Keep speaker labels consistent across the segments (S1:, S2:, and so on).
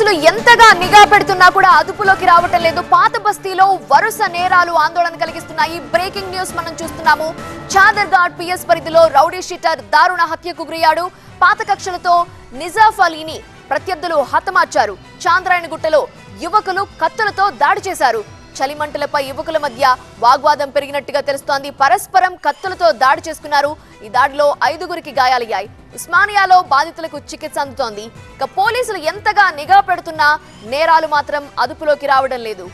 S1: ఎంతగా నిఘా పెడుతున్నా కూడా అదుపులోకి రావటం లేదు. పాత బస్తీలో వరుస నేరాలు ఆందోళన కలిగిస్తున్నాయి. బ్రేకింగ్ న్యూస్ మనం చూస్తున్నాము. చాదర్ఘాట్ పిఎస్ పరిధిలో రౌడీ షీటర్ దారుణ హత్యకు గురయ్యాడు. పాత కక్షలతో నిజాఫ్ అలీని ప్రత్యర్థులు హతమార్చారు. చాంద్రాయణ గుట్టలో యువకులు కత్తులతో దాడి చేశారు. చలిమంటలపై యువకుల మధ్య వాగ్వాదం పెరిగినట్టుగా తెలుస్తోంది. పరస్పరం కత్తులతో దాడి చేసుకున్నారు. ఈ దాడిలో ఐదుగురికి గాయాలయ్యాయి. ఉస్మానియాలో బాధితులకు చికిత్స అందుతోంది ఇక పోలీసులు ఎంతగా నిఘా పెడుతున్నా నేరాలు మాత్రం అదుపులోకి రావడం లేదు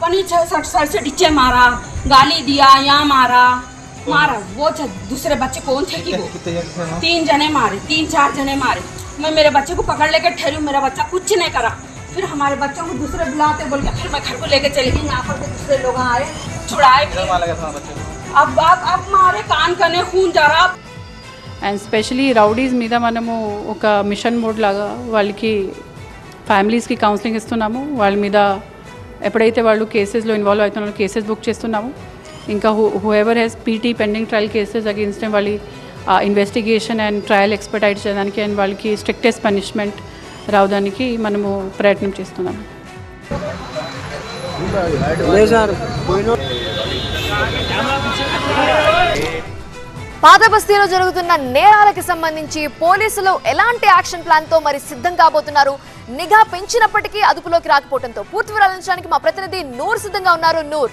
S2: पनी छह सठ साल से नीचे मारा गाली दिया यहाँ मारा मारा वो छ- दूसरे बच्चे कौन थे कि वो तीन जने मारे तीन चार जने मारे मैं मेरे बच्चे को पकड़ लेके ठहरी हूँ, मेरा बच्चा कुछ नहीं करा फिर हमारे बच्चों को दूसरे बुलाते बोल के फिर मैं घर को लेके चली गई यहाँ पर भी दूसरे लोग आए छुड़ाए फिर अब अब अब मारे कान कने खून जा रहा
S3: అండ్ స్పెషలీ రౌడీస్ మీద మనము ఒక మిషన్ మోడ్ లాగా వాళ్ళకి ఫ్యామిలీస్కి కౌన్సిలింగ్ ఇస్తున్నాము వాళ్ళ మీద ఎప్పుడైతే వాళ్ళు కేసెస్లో ఇన్వాల్వ్ అవుతున్నారో కేసెస్ బుక్ చేస్తున్నాము ఇంకా whoever has PT pending trial cases against వాళ్ళ ఇన్వెస్టిగేషన్ అండ్ ట్రయల్ ఎక్స్పర్టైట్ చేయడానికి అండ్ వాళ్ళకి స్ట్రిక్టెస్ట్ పనిష్మెంట్ రావడానికి మనము ప్రయత్నం చేస్తున్నాము
S1: పాతబస్తీలో జరుగుతున్న నేరాలకు సంబంధించి పోలీసులు ఎలాంటి యాక్షన్ ప్లాన్తో మరి సిద్ధం కాబోతున్నారు? నిఘా పెంచినప్పటికీ అదుపులోకి రాకపోవడంతో పూర్తి వివరాలు మా ప్రతినిధి నూర్ సిద్ధంగా ఉన్నారు. నూర్.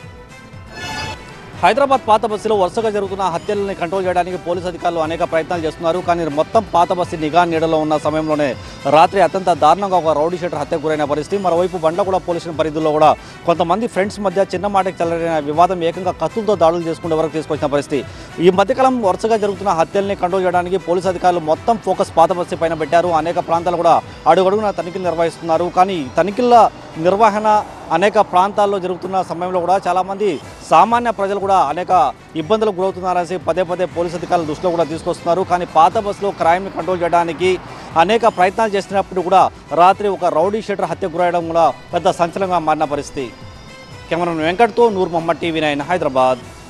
S4: హైదరాబాద్ పాత బస్సులో వరుసగా జరుగుతున్న హత్యలని కంట్రోల్ చేయడానికి పోలీసు అధికారులు అనేక ప్రయత్నాలు చేస్తున్నారు. కానీ మొత్తం పాత బస్సు నిఘా నీడలో ఉన్న సమయంలోనే రాత్రి అత్యంత దారుణంగా ఒక రౌడీ షీటర్ హత్యకు గురైన పరిస్థితి. మరోవైపు బండ్లగూడ పోలీసుల స్టేషన్ పరిధిలో కూడా కొంతమంది ఫ్రెండ్స్ మధ్య చిన్న మాటకి చెలరైన వివాదం ఏకంగా కత్తులతో దాడులు చేసుకునే వరకు తీసుకొచ్చిన పరిస్థితి. ఈ మధ్యకాలం వరుసగా జరుగుతున్న హత్యల్ని కంట్రోల్ చేయడానికి పోలీసు అధికారులు మొత్తం ఫోకస్ పాత బస్సు పైన పెట్టారు. అనేక ప్రాంతాలు కూడా అడుగడుగున తనిఖీలు నిర్వహిస్తున్నారు. కానీ తనిఖీల నిర్వహణ అనేక ప్రాంతాల్లో జరుగుతున్న సమయంలో కూడా చాలామంది సామాన్య ప్రజలు కూడా అనేక ఇబ్బందులకు గురవుతున్నారనేసి పదే పదే పోలీసు అధికారులు దృష్టిలో కూడా తీసుకొస్తున్నారు. కానీ పాత బస్సులో క్రైమ్ని కంట్రోల్ చేయడానికి అనేక ప్రయత్నాలు చేసినప్పుడు కూడా రాత్రి ఒక రౌడీ షీటర్ హత్య గురయడం కూడా పెద్ద సంచలనంగా మారిన పరిస్థితి. కెమెరామెన్ వెంకట్తో నూర్ మొహమ్మద్ టీవీ నైన్ హైదరాబాద్.